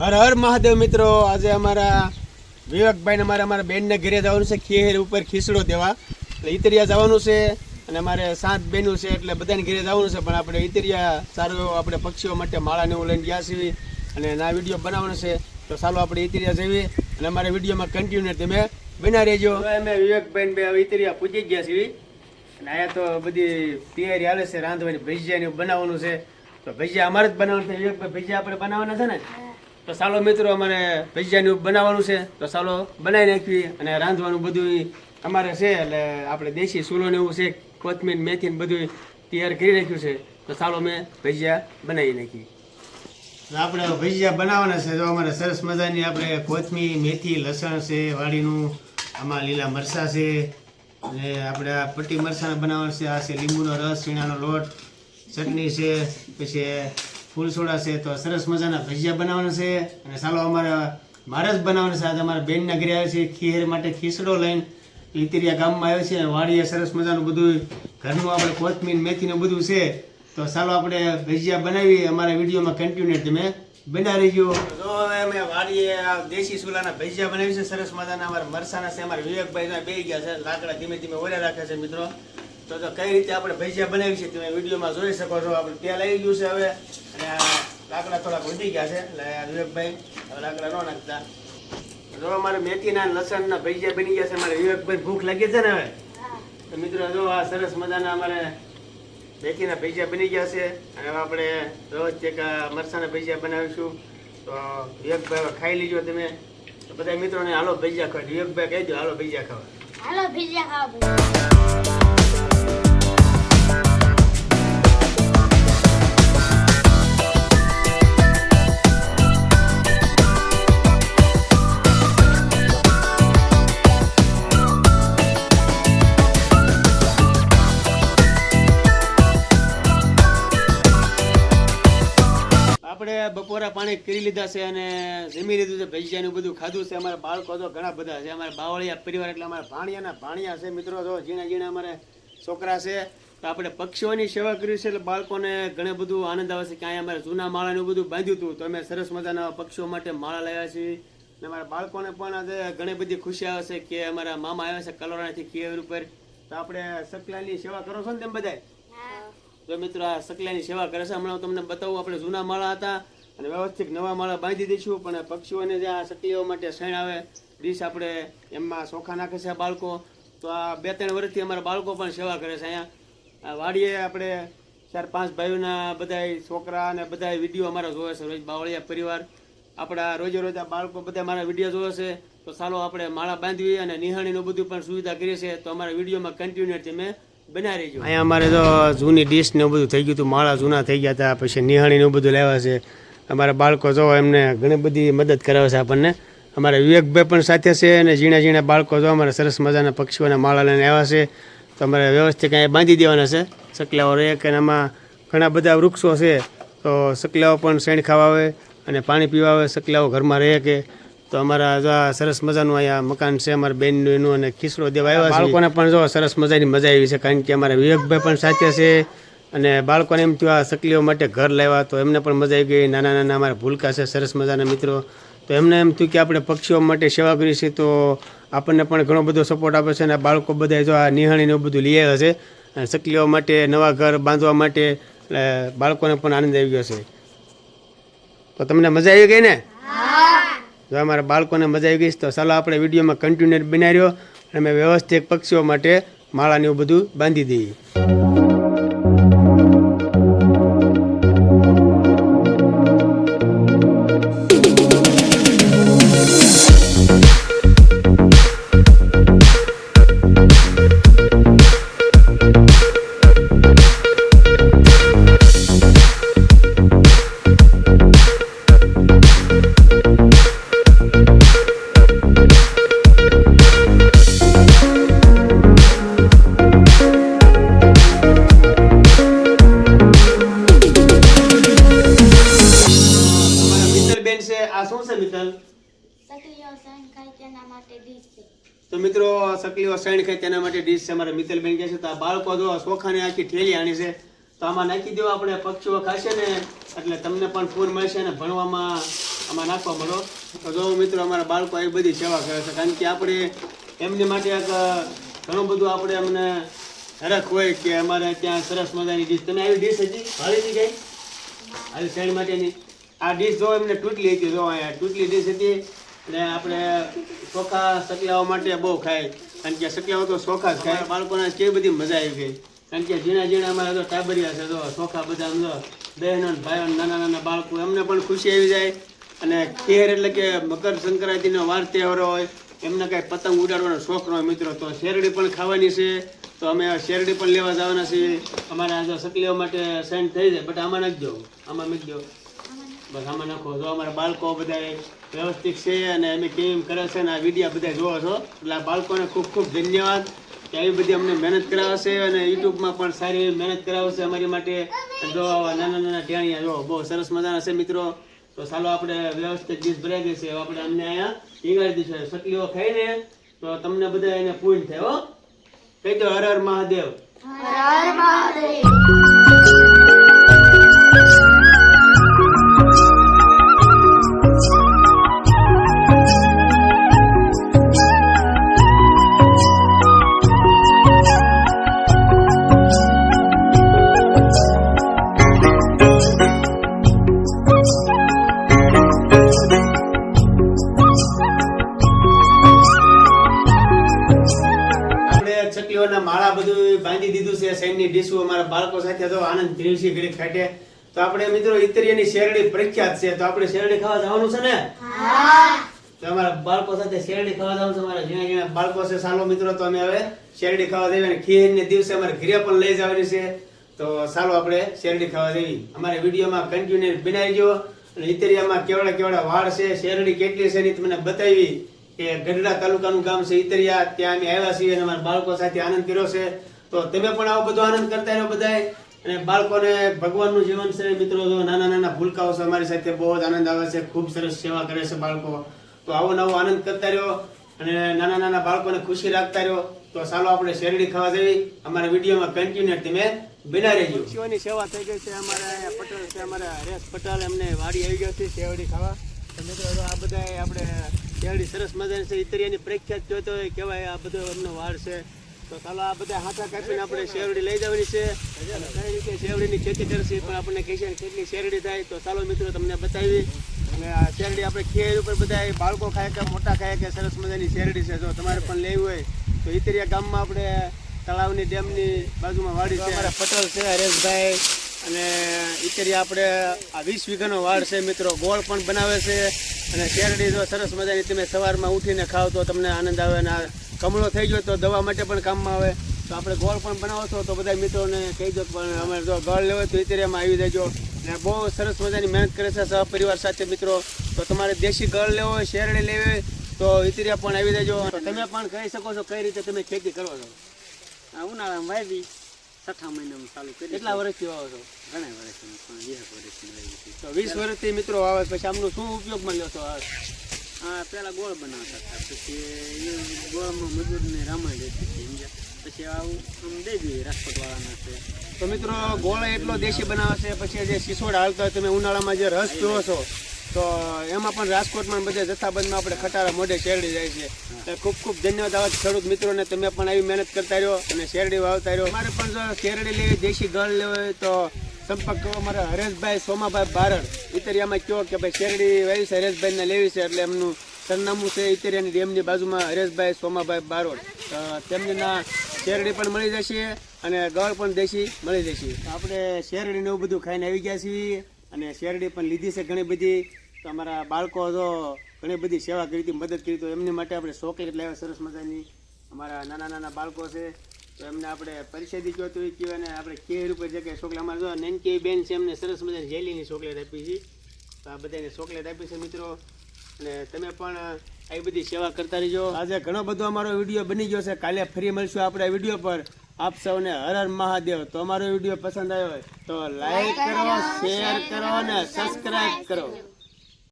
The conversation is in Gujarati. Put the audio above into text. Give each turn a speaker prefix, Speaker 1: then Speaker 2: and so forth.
Speaker 1: હર હર મહાદેવ મિત્રો. આજે અમારા વિવેકભાઈને અમારે અમારા બેનને ઘરે જવાનું છે, ખેર ઉપર ખીસડો દેવા. એટલે ઈતરિયા જવાનું છે અને અમારે સાત બેનું છે એટલે બધાને ઘરે જવાનું છે. પણ આપણે ઈતરિયા સારું એવો આપણે પક્ષીઓ માટે માળાને એવું લઈને ગયા છીએ અને ના વીડિયો બનાવવાનો છે. તો ચાલો આપણે ઇતરિયા જઈએ અને અમારા વિડીયોમાં કન્ટિન્યુ તમે બના રહેજો. અમે વિવેકભાઈ બે ઈતરિયા પૂજી ગયા છીએ. અને અહીંયા તો બધી તૈયારી હાલે છે, રાંધવાની ભજીયા બનાવવાનું છે. તો ભજીયા અમારે જ બનાવવાનું છે. વિવેકભાઈ ભજીયા આપણે બનાવવાના છે ને? તો ચાલો મિત્રો, અમારે ભજીયાનું બનાવવાનું છે. તો ચાલો બનાવી નાખવી અને રાંધવાનું બધું અમારે છે, એટલે આપણે દેશી સૂલો ને એવું છે, કોથમીર મેથી બધું તૈયાર કરી નાખ્યું છે. તો ચાલો મેં ભજીયા બનાવી નાખી આપણે ભજીયા બનાવવાના છે તો અમારે સરસ મજાની આપણે કોથમીર, મેથી, લસણ છે, વાડીનું આમાં લીલા મરચાં છે, અને આપણે આ પટ્ટી મરચાં બનાવવાના છે, આ છે લીંબુનો રસ સીણાનો લોટ, ચટણી છે, પછી ફૂલ સોડા છે તો સરસ મજાના ભજીયા બનાવવાના છે. અને ચાલો અમારા, મારે જ બનાવવાના છે. આજે અમારા બેનના ઘરે આવે છે ખીર માટે ખીસડો લઈને ઈતરિયા ગામમાં આવ્યો છે વાડીએ સરસ મજાનું બધું ઘરનું આપણે કોથમીર, મેથીનું બધું છે. તો ચાલો આપણે ભજીયા બનાવી અમારા વિડીયોમાં કન્ટિન્યુ તમે બના રહીજો. તો હવે અમે વાડીએ આ દેશી સુલાના ભજીયા બનાવી છે સરસ મજાના અમારા મરસાના છે. અમારા વિવેકભાઈ બે ગયા છે. લાકડા ધીમે ધીમે ઓર્યા રાખે છે મિત્રો. તો તો કઈ રીતે આપણે ભજીયા બનાવી છે તમે વિડીયોમાં જોઈ શકો છો. આપણે તેલ આવી ગયું છે હવે. અને લાકડા થોડાક વધી ગયા છે. એટલે વિવેકભાઈ હવે લાકડા ન નાખતા. જો અમારે મેથીના લસણના ભજીયા બની ગયા છે. અમારે વિવેકભાઈ ભૂખ લાગી છે ને હવે? તો મિત્રો જો આ સરસ મજાના અમારે મેથીના ભજીયા બની ગયા છે. અને હવે આપણે રોજ એક મરસાના ભજીયા બનાવીશું. તો વિવેકભાઈ ખાઈ લીજો તમે. તો બધા મિત્રોને હાલો ભજીયા ખાવા વિવેકભાઈ કહી દો હાલો ભજીયા ખાવા
Speaker 2: હાલો ભજીયા ખાવા
Speaker 1: આપણે બપોરા પાણી કરી લીધા છે અને જમી લીધું છે, ભજીયાનું બધું ખાધું છે. અમારા બાળકો તો ઘણા બધા છે. અમારા બાવળિયા પરિવાર એટલે અમારા ભાણિયાના ભાણિયા છે. મિત્રો તો ઝીણા ઝીણા અમારે છોકરા છે, તો આપણે પક્ષીઓની સેવા કરી છે એટલે બાળકોને ઘણું બધું આનંદ આવે છે કે અમારે જૂના માળાનું બધું બાંધ્યું હતું. તો અમે સરસ મજાના પક્ષીઓ માટે માળા લાવ્યા છીએ. અને અમારા બાળકોને પણ આજે ઘણી બધી ખુશી આવે છે કે અમારા મામા આવ્યા છે કલોરાથી કેવર ઉપર. તો આપણે સકલાની સેવા કરો છો ને તેમ બધાય? જો મિત્રો આ સકલાની સેવા કરે છે. હમણાં તમને બતાવું, આપણે જૂના માળા હતા અને વ્યવસ્થિત નવા માળા બાંધી દઈશું, પણ પક્ષીઓને જે આ સકલીઓ માટે શેણ આવે, ડીશ આપણે એમાં ચોખા નાખે છે બાળકો. તો આ બે ત્રણ વર્ષથી અમારા બાળકો પણ સેવા કરે છે અહીંયા. વાડીએ આપણે ચાર પાંચ ભાઈઓના બધા છોકરા અને બધા વીડિયો અમારા જોવે છે. રોજ બાવળિયા પરિવાર. આપણા રોજે રોજ આ બાળકો બધા મારા વીડિયો જોવે છે. તો ચાલો આપણે માળા બાંધવી અને નિહાળીનું બધું પણ સુવિધા કરી છે તો અમારા વિડીયોમાં કન્ટિન્યુ રહીજો અહીંયા અમારે તો જૂની ડીશ ને બધું થઈ ગયું હતું. માળા જૂના થઈ ગયા હતા, પછી નિહાણીનું બધું લેવા છે. અમારા બાળકો જો એમને ઘણી બધી મદદ કરાવે છે આપણને. અમારા વિવેકભાઈ પણ સાથે છે અને ઝીણા ઝીણા બાળકો જો અમારા સરસ મજાના પક્ષીઓના માળા લઈને આવ્યા છે. તો અમારે વ્યવસ્થિત કાંઈ બાંધી દેવાના છે. સકલાઓ રહે કે એમાં ઘણા બધા વૃક્ષો છે. તો સકલાઓ પણ શેણ ખાવા આવે અને પાણી પીવા આવે, સકલાઓ ઘરમાં રહે કે તો અમારા જો સરસ મજાનું અહીંયા મકાન છે, અમારા બેનનું એનું અને ખીસડો દેવા આવ્યા બાળકોને પણ જો સરસ મજાની મજા આવી છે, કારણ કે અમારા વિવેકભાઈ પણ સાથે છે અને બાળકોને એમ થયું આ સકલીઓ માટે ઘર લાવ્યા, તો એમને પણ મજા આવી ગઈ. નાના નાના અમારા ભૂલકા છે, સરસ મજાના મિત્રો. તો એમને એમ થયું કે આપણે પક્ષીઓ માટે સેવા કરી છે તો આપણને પણ ઘણો બધો સપોર્ટ આપે છે અને બાળકો બધા જો આ નિહાળીને એવું બધું લઈ આવ્યા છે. અને સકલીઓ માટે, નવા ઘર બાંધવા માટે બાળકોને પણ આનંદ આવી ગયો છે. તો તમને મજા આવી ગઈ ને? જો અમારા બાળકોને મજા આવી ગઈ તો ચાલો આપણે વિડીયોમાં કન્ટિન્યુ બનાવ્યો અને અમે વ્યવસ્થિત પક્ષીઓ માટે માળાને એવું બધું બાંધી દઈએ. તો મિત્રો સકલીઓ સૈણ ખાય તેના માટે ડીશ છે. અમારે મિત્રબેન કહે છે તો આ બાળકો જો ચોખાની આખી ઠેલી આણી છે તો આમાં નાખી દેવા આપણે પક્ષીઓ ખાશે ને એટલે તમને પણ ફૂલ મળશે ને ભણવામાં આમાં નાખવા મળો. તો જો મિત્રો અમારા બાળકો એ બધી સેવા કરે છે કારણ કે આપણે એમની માટે એક ઘણું બધું આપણે અમને હરખ હોય કે અમારે ત્યાં સરસ મજાની ડીશ તમે આવી ડીશ હતી ભાળી હતી કઈ આવી સાઈડ માટેની? આ ડીશ જો એમને તૂટલી હતી જો અહીંયા તૂટલી ડીશ હતી અને આપણે ચોખા સકલાઓ માટે બહુ ખાય. કારણ કે સકલાઓ તો ચોખા જ ખાય. બાળકોને કેવી બધી મજા આવી ગઈ. કારણ કે ઝીણા ઝીણા અમારા તો ટાબરિયા છે તો ચોખા બધા જો બહેનો ને ભાઈઓ નાના નાના બાળકો, એમને પણ ખુશી આવી જાય. અને કેર એટલે કે મકર સંક્રાંતિનો વાર તહેવાર હોય, એમને કાંઈ પતંગ ઉડાડવાનો શોખ ન હોય મિત્રો તો શેરડી પણ ખાવાની છે. તો અમે શેરડી પણ લેવા જવાના છીએ. અમારે આ જો સકલીઓ માટે સેન્ડ થઈ જાય, બટ આમાં નાખજો. આમાં મૂકજો. બસ આમાં નાખો. જો અમારા બાળકો બધા વ્યવસ્થિત છે અને અમે કેમ કરે છે અને આ વિડીયા બધા જોવો છો. એટલે આ બાળકોને ખૂબ ખૂબ ધન્યવાદ કે આવી બધી અમને મહેનત કરાવશે છે અને યુટ્યુબમાં પણ સારી એવી મહેનત કરાવશે અમારી માટે. જો નાના નાના ટેણીયા જો બહુ સરસ મજાના છે મિત્રો, તો ચાલો આપણે વ્યવસ્થિત ડીશ ભરાઈ ગઈ છે આપણે અમને અહીંયા ટીંગાડી દઈશું સટલીઓ ખાઈને તો તમને બધા એને પૂર્ણ થાય, હો. કહી દો, હર હર મહાદેવ. આપણે ધીરસી ઘડી ખાટે. તો આપણે મિત્રો ઇતરીયની શેરડી પ્રખ્યાત છે. તો આપણે શેરડી ખાવા જવાનું છે ને? તો અમારા બાળકો સાથે શેરડી ખાવા જવાનું છે. અમારા ઝીણા ઝીણા બાળકો છે. સાલો મિત્રો તો અમે હવે શેરડી ખાવા જઈએ અને ખીરને દિવસે અમારે ઘરે પણ લઈ જવાની છે. તો ચાલો આપણે શેરડી ખાવા જઈએ. અમારા વિડીયોમાં કન્ટિન્યુ બનાવી જો અને ઇતરિયામાં કેવડા કેવડા વાડ છે શેરડી કેટલી છે એની તમને બતાવી કે ગઢડા તાલુકાનું ગામ છે ઇતરિયા ત્યાં અમે આવ્યા છીએ અને અમારા બાળકો સાથે આનંદ કર્યો છે. તો તમે પણ આવો બધો આનંદ કરતા રહ્યો બધાય. અને બાળકોને ભગવાનનું જીવન છે, મિત્રો, જો નાના નાના ભૂલકાઓ છે, અમારી સાથે બહુ જ આનંદ આવે છે, ખૂબ સરસ સેવા કરે છે બાળકો. તો આવો નવો આનંદ કરતા રહ્યો અને નાના નાના બાળકોને ખુશી રાખતા રહ્યો. તો ચાલો આપણે શેરડી ખાવા જઈએ અમારા વિડીયોમાં કન્ટિન્યુ તમે બિના રહેજો. પક્ષીઓની સેવા થઈ ગઈ છે, અમારા પટેલ છે, અમારા હરેશ પટેલ, એમને વાડી આવી ગયો છે શેરડી ખાવા. તો મિત્રો આ બધા આપણે શેરડી સરસ મજાની છે ઇતરિયાની પ્રખ્યાત જોતો કહેવાય આ બધો એમનો વાડ છે. તો ચાલો આ બધા હાથા કાપીને આપણે શેરડી લઈ જવાની છે. કઈ રીતે શેરડીની ખેતી કરશે પણ આપણને કહેશે કેટલી શેરડી થાય. તો ચાલો મિત્રો તમને બતાવી. અને આ શેરડી આપણે ખેર ઉપર બધા બાળકો ખાય કે મોટા ખાય કે સરસ મજાની શેરડી છે. જો તમારે પણ લેવી હોય તો ઇતરિયા ગામમાં આપણે તળાવની ડેમની બાજુમાં વાડી છે. અમારા પટેલ છે હરેશભાઈ. અને ઇતરિયા આપણે આ વીસ વીઘાનો વાડ છે મિત્રો. ગોળ પણ બનાવે છે. અને શેરડી જો સરસ મજાની તમે સવારમાં ઉઠીને ખાવ તો તમને આનંદ આવે અને આ કમળો થઈ ગયો તો દવા માટે પણ કામમાં આવે. તો આપણે ગોળ પણ બનાવો છો તો બધા મિત્રોને કહી દો પણ અમે જો ગોળ લેવો તો ઇતરિયામાં આવી દેજો અને બહુ સરસ મજાની મહેનત કરે છે સહપરિવાર સાથે મિત્રો. તો તમારે દેશી ગળ લેવો હોય શેરડી લેવી હોય તો ઇતરિયા પણ આવી દેજો તમે પણ કહી શકો છો કઈ રીતે તમે ખેતી કરો છો.
Speaker 3: આ ઉનાળામાં વાવી છઠ્ઠા મહિનામાં ચાલુ કરી
Speaker 1: કેટલા વર્ષથી વાવો છો?
Speaker 3: ઘણા વર્ષથી વીસ વર્ષથી
Speaker 1: તો વીસ વર્ષથી મિત્રો આવે પછી આમનું શું ઉપયોગમાં લ્યો છો? આ?
Speaker 3: પહેલાં પેલા ગોળ બનાવતા હતા. પછી એ ગોળમાં મજૂરને રામાયણ રહેતી હતી સમજ્યા? પછી આવું આમ દઈ દઈએ રાજકોટવાળાના છે.
Speaker 1: તો મિત્રો ગોળ એટલો દેશી બનાવે છે પછી જે સિસોડ હાલતો હોય તમે ઉનાળામાં જે રસ પીવો છો તો એમાં પણ રાજકોટમાં બધા જથ્થાબંધમાં આપણે ખટારા મોઢે શેરડી જાય છે. ખૂબ ખૂબ ધન્યવાદ આવા ખેડૂત મિત્રોને. તમે પણ આવી મહેનત કરતા રહ્યો અને શેરડી વાવતા રહ્યો. અમારે પણ જો શેરડી લેવી દેશી ગળ લેવી હોય તો સંપર્ક અમારા હરેશભાઈ, સોમાભાઈ બારડ. ઇતરિયામાં કહો કે ભાઈ શેરડી વાવી છે, હરેશભાઈને લેવી છે એટલે એમનું સરનામું છે ઇતરિયાની ડેમની બાજુમાં હરેશભાઈ, સોમાભાઈ બારોડ. તેમની શેરડી પણ મળી જશે અને ગળ પણ દેશી મળી જશે. આપણે શેરડી ને એવું બધું ખાઈને આવી ગયા છીએ અને શેરડી પણ લીધી છે ઘણી બધી. તો અમારા બાળકો જો ઘણી બધી સેવા કરી હતી, મદદ કરી તો એમની માટે આપણે ચોકલેટ લાવ્યા, સરસ મજાની. અમારા નાના નાના બાળકો છે. તો એમને આપણે પરિષદી જોતું હોય એ કહેવાય ને આપણે કેવી રૂપે જે કે ચોકલેટ અમારે જો નાનકી બેન છે એમને સરસ મજાની જેલીની ચોકલેટ આપી છે. તો આ બધાને ચોકલેટ આપી છે મિત્રો. અને તમે પણ આવી બધી સેવા કરતા રહેજો. આજે ઘણો બધો અમારો વીડિયો બની ગયો છે. કાલે ફરી મળશું આપણે વીડિયો પર. આપ સૌને હર હર મહાદેવ. તો અમારો વીડિયો પસંદ આવ્યો હોય તો લાઈક કરો શેર કરો અને સબસ્ક્રાઈબ કરો.